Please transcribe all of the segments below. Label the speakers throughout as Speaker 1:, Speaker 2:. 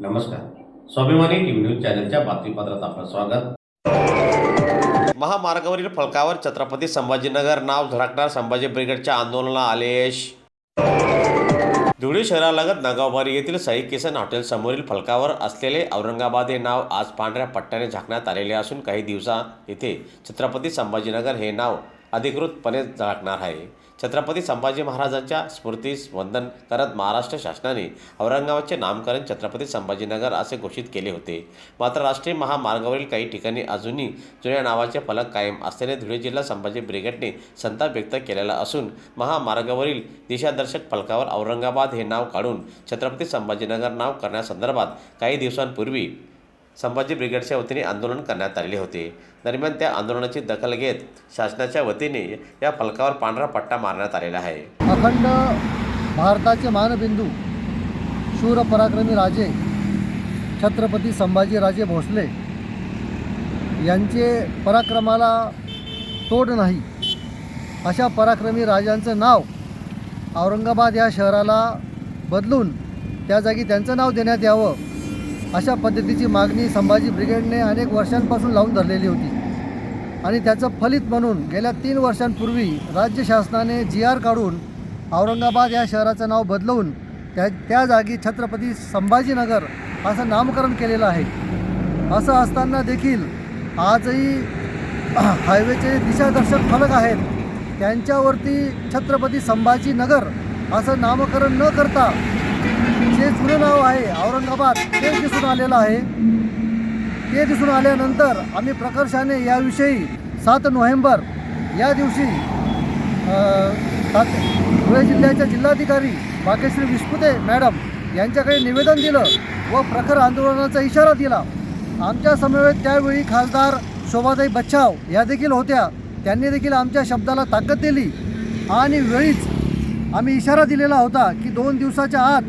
Speaker 1: नमस्कार. स्वाभिमानी TV news चॅनलच्या बातमीपत्रात आपलं स्वागत. महामार्गावरील फलकावर छत्रपती संभाजीनगर नाव झळकणार संभाजी ब्रिगेडच्या आंदोलनाला आलेश. धुळे शहरालगत नागावबारी येथील साई किसन हॉटेल समोरील फलकावर असलेले औरंगाबाद हे नाव आज पांढऱ्या पट्ट्याने झाकण्यात आलेले असून काही दिवसा येथे छत्रपती संभाजीनगर हे नाव अधिकृतपणे झळकणार आहे. छत्रपती संभाजी महाराजांच्या स्मृतीस वंदन करत महाराष्ट्र शासनाने औरंगाबादचे नामकरण छत्रपती संभाजीनगर असे घोषित केले होते. मात्र राष्ट्रीय महामार्गावरील काही ठिकाणी अजूनही जुन्या नावाचे फलक कायम असल्याने धुळे जिल्हा संभाजी ब्रिगेडने संताप व्यक्त केलेला असून महामार्गावरील दिशादर्शक फलकावर औरंगाबाद हे नाव काढून छत्रपती संभाजीनगर नाव करण्यासंदर्भात काही दिवसांपूर्वी संभाजी ब्रिगेडच्या वतीने आंदोलन करण्यात आलेले होते. दरम्यान त्या आंदोलनाची दखल घेत शासनाच्या वतीने या फलकावर पांढरा पट्टा मारण्यात आलेला आहे.
Speaker 2: अखंड भारताचे मानबिंदू शूर पराक्रमी राजे छत्रपती संभाजीराजे भोसले यांचे पराक्रमाला तोड नाही. अशा पराक्रमी राजांचं नाव औरंगाबाद या शहराला बदलून त्या जागी त्यांचं नाव देण्यात यावं. अशा पद्धतीची मागणी संभाजी ब्रिगेडने अनेक वर्षांपासून लावून धरलेली होती. आणि त्याचं फलित म्हणून गेल्या तीन वर्षांपूर्वी राज्य शासनाने जी आर काढून औरंगाबाद या शहराचं नाव बदलवून त्या त्या जागी छत्रपती संभाजीनगर असं नामकरण केलेलं आहे. असं असताना देखील आजही हायवेचे दिशादर्शक फलक आहेत. त्यांच्यावरती छत्रपती संभाजीनगर असं नामकरण न करता जे जुनं नाव आहे औरंगाबाद ते दिसून आलेलं आहे. ते दिसून आल्यानंतर आम्ही प्रकर्षाने याविषयी सात नोव्हेंबर या दिवशी धुळे जिल्ह्याच्या जिल्हाधिकारी भाग्यश्री विस्पुते मॅडम यांच्याकडे निवेदन दिलं व प्रखर आंदोलनाचा इशारा दिला. आमच्या समवेत त्यावेळी खासदार शोभाताई बच्छाव या देखील होत्या. त्यांनी देखील आमच्या शब्दाला ताकद दिली आणि वेळीच आम्ही इशारा दिलेला होता की दोन दिवसाच्या आत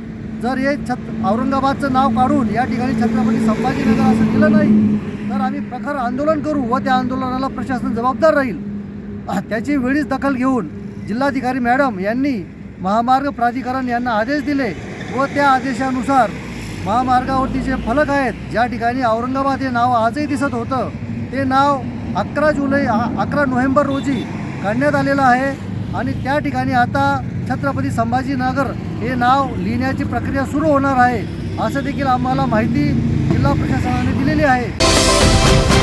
Speaker 2: जर हे छत औरंगाबादचं नाव काढून या ठिकाणी छत्रपती संभाजीनगर असं दिलं नाही तर आम्ही प्रखर आंदोलन करू व त्या आंदोलनाला प्रशासन जबाबदार राहील. त्याची वेळीच दखल घेऊन जिल्हाधिकारी मॅडम यांनी महामार्ग प्राधिकरण यांना आदेश दिले व त्या आदेशानुसार महामार्गावरती जे फलक आहेत ज्या ठिकाणी औरंगाबाद हे नाव आजही दिसत होतं ते नाव अकरा जुलै अकरा नोव्हेंबर रोजी काढण्यात आलेलं आहे. आणि त्या ठिकाणी आता छत्रपती संभाजीनगर हे नाव लिहिण्याची प्रक्रिया सुरू होणार आहे असं देखील आम्हाला माहिती जिल्हा प्रशासनाने दिलेली आहे.